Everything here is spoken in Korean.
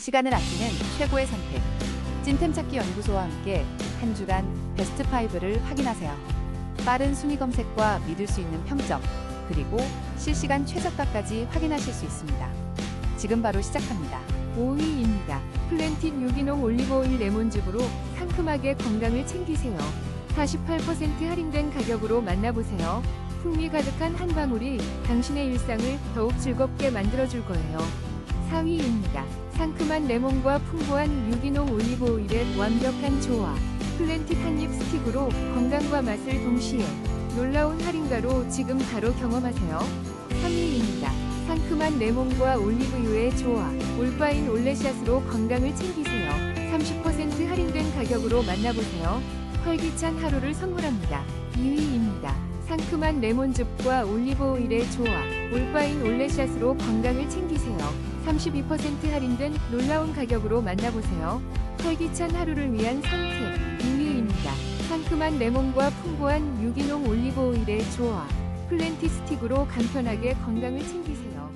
시간을 아끼는 최고의 선택. 찐템 찾기 연구소와 함께 한 주간 베스트 5를 확인하세요. 빠른 순위 검색과 믿을 수 있는 평점, 그리고 실시간 최저가까지 확인하실 수 있습니다. 지금 바로 시작합니다. 5위입니다. 플랜틱 유기농 올리브오일 레몬즙으로 상큼하게 건강을 챙기세요. 48% 할인된 가격으로 만나보세요. 풍미 가득한 한 방울이 당신의 일상을 더욱 즐겁게 만들어줄 거예요. 4위입니다. 상큼한 레몬과 풍부한 유기농 올리브오일의 완벽한 조화. 플랜틱 한입 스틱으로 건강과 맛을 동시에 놀라운 할인가로 지금 바로 경험하세요. 3위입니다. 상큼한 레몬과 올리브유의 조화. 올바인 올레샷으로 건강을 챙기세요. 30% 할인된 가격으로 만나보세요. 활기찬 하루를 선물합니다. 2위입니다. 상큼한 레몬즙과 올리브오일의 조화. 올바인 올레샷으로 건강을 챙기세요. 32% 할인된 놀라운 가격으로 만나보세요. 활기찬 하루를 위한 선택. 2위입니다. 상큼한 레몬과 풍부한 유기농 올리브오일의 조화. 플랜티 스틱으로 간편하게 건강을 챙기세요.